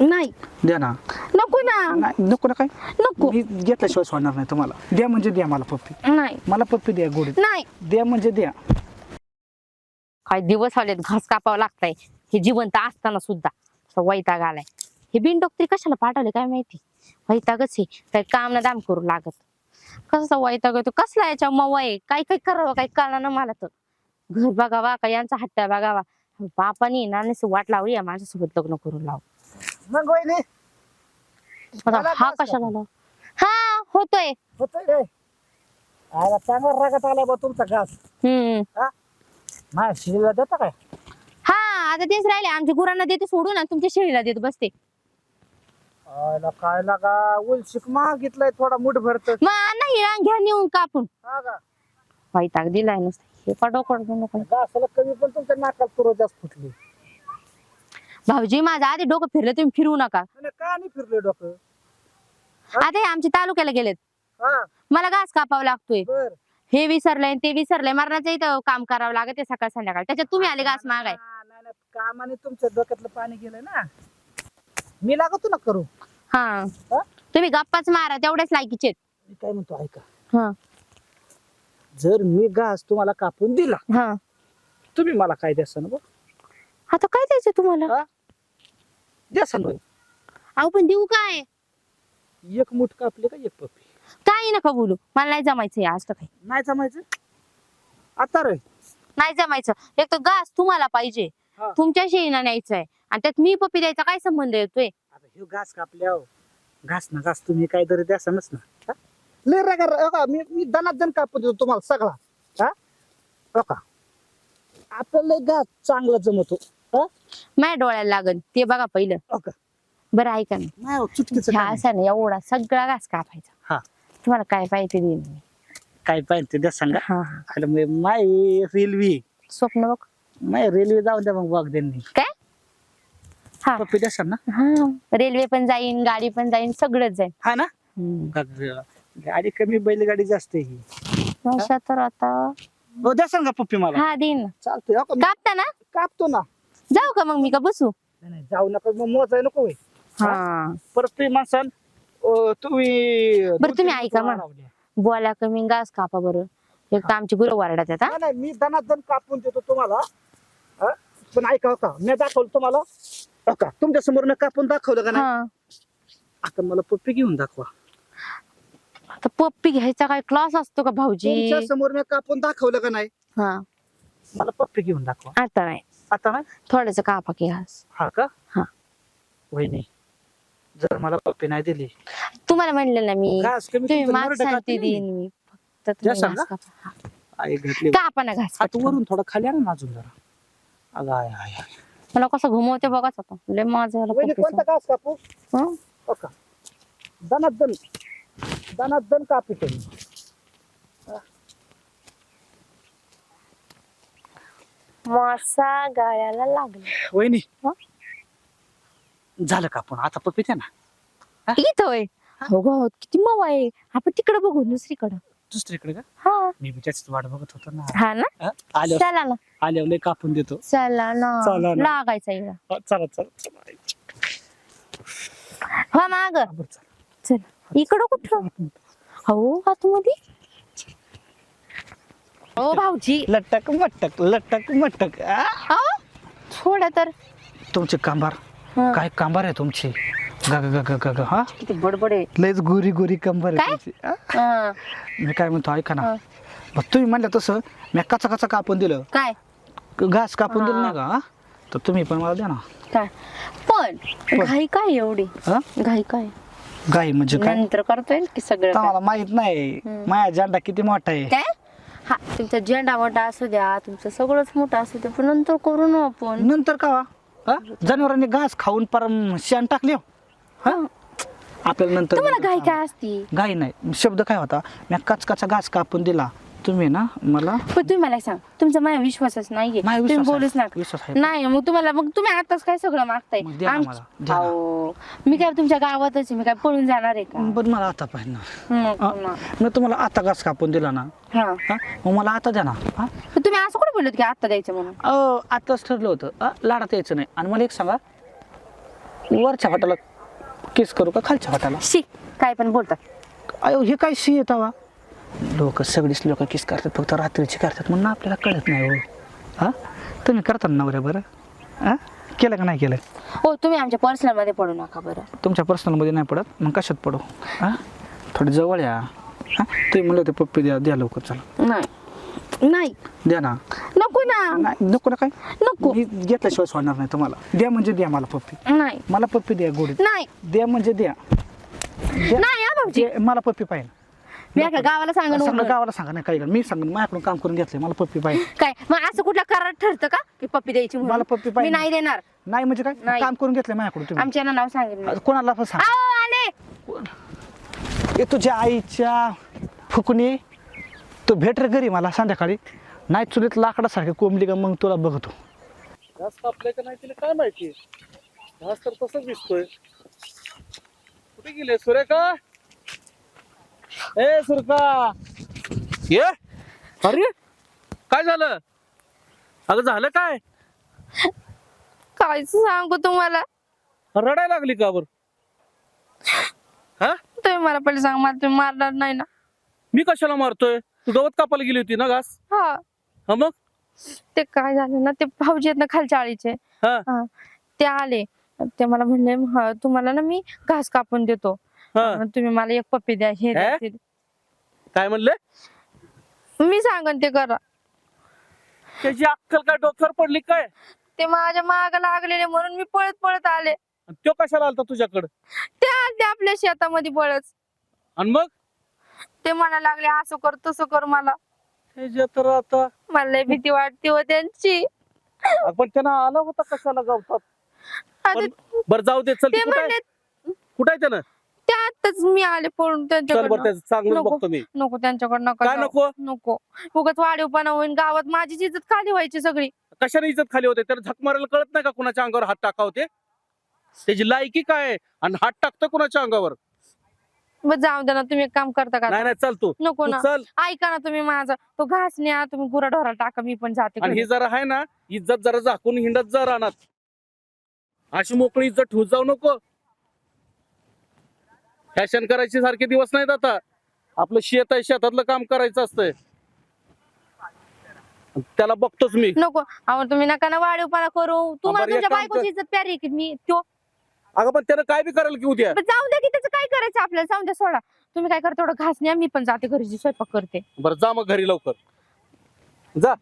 नाही. द्या ना. नको ना. नाही नको ना काय? नको. मी घेतल्याशिवाय सोडणार नाही तुम्हाला. द्या म्हणजे द्या मला पप्पी. नाही. मला पप्पी द्या गोडी नाही. द्या म्हणजे द्या. काय दिवस आलेत घास कापावं लागतंय. हे जिवंत असताना सुद्धा. असा वैताग आलाय. हे बिनडोक तरी कशाला पाठवले काय माहिती? वैतागच आहे. काही काम ना दाम करू लागत. कसा वैताग येतो कसला याच्या मवा आहे? काय काय करावं काही कळणार ना मला तर. घर बघावा का? यांचा हट्टा बघावा. बापानी ना नुसतं वाट लावली या माझ्यासोबत लग्न करून लाव मग वहिनी आता हा कशाला लाव. हा होतोय. होतोय रे आला चांगला रागात आलाय बा तुमचा घास. हम्म. माझ्या शिरीला देता काय? हा आता तेच राहिले. आमच्या गुरांना देते सोडून आणि तुमच्या शेळीला देत बसते. आला काय लागा उलशिक मागितलाय थोडा मुठ भरत मग नाही घ्या नेऊन कापून. हा का? वैताग दिलाय नुसतं. हे का डोकं घासाला कमी पण तुमच्या नाकात पुरव जास्त फुटली. भाऊजी माझं आधी डोकं फिरलं तुम्ही फिरवू नका. का नाही फिरले डोकं? आता हे आमच्या तालुक्याला गेलेत. हा. मला घास कापावा लागतोय. बर. हे विसरलंय ते विसरलंय. मरणाचं इथं काम करावं लागत आहे सकाळ संध्याकाळ. त्याच्यात तुम्ही आले घास मागाय. नाही नाही कामाने तुमच्या डोक्यातलं पाणी गेलंय ना. मी लागतो ना करू. हा. हा? तुम्ही गप्पाच मारा तेवढेच लायकीचे मी काय म्हणतो ऐका. हा. जर मी घास तुम्हाला कापून दिला हा. तुम्ही मला काय द्यासन बघ आता काय द्यायचं तुम्हाला? हा? अहो पण देऊ काय? एक मुठ कापली का एक पप्पी काही नका बोलू. मला नाही जमायचं हे आज तर काही. नाही जमायचं? आता रे. नाही जमायचं. एक तर घास तुम्हाला पाहिजे. हा. तुमच्या शेळीना न्यायचं आहे आणि त्यात मी पप्पी द्यायचा काय संबंध येतोय? आता हे घास कापल्या घास ना घास तुम्ही काहीतरी द्यासनच ना हा? लय रागा हो का? मी मी दनात जण कापून देतो तुम्हाला सगळा. हा? हो का? आपल्याला लय घास चांगला जमतो. हा माझ्या डोळ्याला लागन. ते बघा पहिलं. हो का बरं ऐका ना. नाही हो, चुटकीचं ह्या काम आहे. असा ना एवढा सगळा घास कापायचा. हा. तुम्हाला काय पाहिजे ते देईन मी. काय पाहिजे ते द्या सांगा. हा हा. अरे माय रेल्वे. स्वप्न बघ. माय रेल्वे जाऊन द्या मग वाघ त्यांनी काय? हा. पप्पी द्या सांग. ना हा. रेल्वे पण जाईन गाडी पण जाईन सगळंच जाईन. हा ना? हम्म. गाडी कमी बैलगाडी जास्त आहे ही. अशा तर आता. हो द्या सांगा पप्पी मला. हा देईन ना. चालतंय हो का? कापता ना? कापतो ना. जाऊ का मग मी का बसू? नाही, नाही, जाऊ नका मग मोजाय नको होय. हा. परत तुम्ही म्हणसाल अं, तुम्ही बरं, तुम्ही ऐका मग. वाढवल्या. बोला कमी घास कापा बरं. एक तर आमची गुरु वारडात आहेत हा? नाही, नाही मी दनात दन कापून देतो तुम्हाला. हा? पण ऐका का मी दाखवलं तुम्हाला. हो का तुमच्यासमोर मी कापून दाखवलं का नाही? हा. आता मला पप्पी घेऊन दाखवा. आता पप्पी घ्यायचा काय क्लास असतो का भाऊजी? तुमच्यासमोर मी कापून दाखवलं का नाही? हा. मला पप्पी घेऊन दाखवा. आता नाही. आता नाही थोडस कापा की घास हा का हा. वहिनी जर मला पप्पी नाही दिली तुम्हाला म्हणलं ना मी घास कमी तुम्ही तुमचं माग नरडं शांती. देईन मी फक्त तुम्ही. घास कापा. हा. आई घातली कापा ना घास हात पटकन. वरून थोडा खाली आणा ना अजून जरा अगं आय आय आय. मला कसं घुमवते बघाच आता लय माझं याला वहिनी पप्पीचं. कोणता घास कापू हं? हो का दनात दन दनात दन कापू तुम्ही मासा गाळ्याला लागला. वहिनी. हं? झालं कापून आता पप्पी द्या ना? इथं होय. हो? गं, किती मऊ आहे. आपण तिकडे बघू दुसरीकडं. दुसरीकडे का? हा. मी बी त्याचीच वाट बघत होतो ना. हा ना? हं? आल्यावर चला ना. आल्यावर लय कापून देतो. चला ना. चला ना. लागायचा इकडं. हो, चला चला चला. हा माग. हा, बरं, चला. चल. इकडं कुठं? हो आतमध्ये. हो भाऊजी लटक मटक लटक मटक आ? अहो, थोडं तर तुमचे कांबार हं. काय कांबार आहे तुमची ग ग ग ग ग हा किती बडबड आहे लयच गोरी गोरी कंबर आहे काय? तुमची? हं. मी काय म्हणतो ऐका ना हं. मग तुम्ही म्हणलं तसं मी कचा कचा कापून दिलं काय घास कापून दिलं. नाही का हा? तर तुम्ही पण मला द्या ना काय पण घाई काय एवढी हा? घाई काय गाई म्हणजे काय नंतर करतोय की सगळं काय? मला माहीत नाही हं. माझ्या झेंडा किती मोठा आहे काय तुमचा झेंडा मोठा असू द्या तुमचं सगळंच मोठं असू द्या पण नंतर करू ना आपण. नंतर का हा? जनावरांनी घास खाऊन परम शेण टाकले हो. हा? आपल्याला नंतर तुम्हाला घाई काय असती? गाई नाही. शब्द काय होता? मी कचकाचा घास कापून दिला. तुम्ही ना मला पण तुम्ही मला सांग तुमचा माझ्या विश्वासच नाहीये माझा तुम्ही विश्वास आहे. बोलूच नका विश्वास आहे. नाही मग तुम्हाला मग तुम्ही आताच काय सगळं मागताय मग द्या ना आम- मला, द्या ना. अहो, मी काय तुमच्या गावातच आहे, मी काय पळून जाणार आहे का पण मला आता पाहिजे ना मग हा? मी तुम्हाला आता घास कापून दिला ना हा हा? मग मला आता द्या ना हा? पण तुम्ही असं कुठे बोलत की आता द्यायचं म्हणून अहो, आताच ठरलं होतं हा? लाडात यायचं नाही आणि मला एक सांगा वरच्या हाताला किस करू का खालच्या हाताला शी काय पण बोलतात अयो हे काय शी येतावा लोक सगळीच लोक किस करतात फक्त रात्रीची करतात म्हणून आपल्याला कळत नाही हो. हा? तुम्ही करता ना नवऱ्या बरं? हा? केलं का नाही केलं? हो तुम्ही आमच्या पर्सनलमध्ये पडू नका बरं. तुमच्या पर्सनलमध्ये नाही पडत? मग कशात पडू? हा? थोडी जवळ या. हा? तुम्ही म्हणलं होते पप्पी द्या द्या लवकर चला. नाही. नाही. द्या ना. नको ना. नाही नको ना काय? नको. मी घेतल्याशिवाय सोडणार नाही तुम्हाला. द्या म्हणजे द्या मला पप्पी. नाही. मला पप्पी द्या गोडीत. नाही. द्या म्हणजे द्या. द्या. नाही हा भाऊजी. द्या, मला पप्पी पाहिजे. मी एका गावाला सांगा सगळं. गावाला सांगा नाही काय मी सांगा माझ्याकडून काम करून घेतलंय मला पप्पी पाहिजे काय? मग असं कुठला करार ठरतं का? की पप्पी द्यायची म्हणून? मला पप्पी मी पाहिजे. नाही देणार. नाही म्हणजे काय? नाही. काम करून घेतलंय माझ्याकडून तुम्ही. आमच्या नाव सांगेल मी. कोणाला पण सांग. आओ, आले! ए तुझ्या आईच्या फुकणी तू भेट रे घरी मला संध्याकाळी. नाही चुलीत लाकडासारखी कोंबली का मग तुला बघतो. घास कापलाय का नाही तिला काय माहिती? घास तर तसंच दिसतोय. कुठे गेले? सुरेखा? ए सुरका ये? अरे काय झालं? अगं झालं काय? काय सांगू तुम्हाला. रडायला लागली का बर? हा? तुम्ही मला पहिले सांग मला तुम्ही मारणार नाही ना. मी कशाला मारतोय? तू गवत कापायला गेली होती ना घास? हा. हा मग? ते काय झालं ना ते भाऊजी आहेत ना खालच्या आळीचे. हा. हा. ते आले. ते मला म्हणले "हा, तुम्हाला ना मी घास कापून देतो. हा. तुम्ही मला एक पप्पी द्या हे द्या, हे? ते द्या." काय म्हणले? मी सांगन ते करा. त्याची अक्कल काय डोक्यावर पडली काय? ते माझ्या माग लागलेले म्हणून मी पळत पळत आले. आणि तो कशाला आलता तुझ्याकडं? ते आले आपल्या शेतामध्ये पळत आणि मग? ते म्हणा लागले असं कर तसं कर मला. त्याच्या तर आता. मला लय भीती वाटते हो त्यांची. आपण त्यांना आला होता कशाला गावतात? आता पण बरं जाऊ दे चल ते कुठे म्हणले कुठे आहे त्यानं? आताच मी आले पळून चल बरं त्यांच्याकडनं. त्याचं चांगलं नको. बघतो मी. नको त्यांच्याकडनं नका काय. नको? नको. उगाच वाढीवपणा होईन गावात माझीच इज्जत खाली व्हायची सगळी. कशाने इज्जत खाली होते? त्याला झक मारायला कळत नाही का कुणाच्या अंगावर हात टाका होते? त्याची लायकी काय आहे? आणि हात टाकतो कुणाच्या अंगावर? बस जाऊ दे ना तुम्ही एक काम करता का नाही नाही चल तू. नको तू ना. चल. ऐका ना तुम्ही माझा. तो घास न्या तुम्ही गुरा ढोराला टाका मी पण जाते आणि घरी. ही जरा आहे ना इज्जत जरा झाकून हिंडत जा रानात. अशी मोकळी इज्जत ठेवून जाऊ नको. फॅशन करायची सारखे दिवस नाहीत आता. आपलं शेत आहे शेतातलं काम करायचं असतंय. त्याला बघतोच मी. नको. अहो तुम्ही नका ना वाढीवपणा करू. तुम्हाला बरं, एक तुमच्या काम बायकोची इज्जत प्यारी आहे की मी? तो अगं पण त्यानं काय बी करायला की उद्या? बरं, जाऊ द्या की त्याचं काय करायचं आपल्याला? जाऊ द्या सोडा. तुम्ही काय करता तेवढं घास न्या मी पण जाते घरी जी स्वयंपाक करते. बरं जा मग घरी लवकर. जा.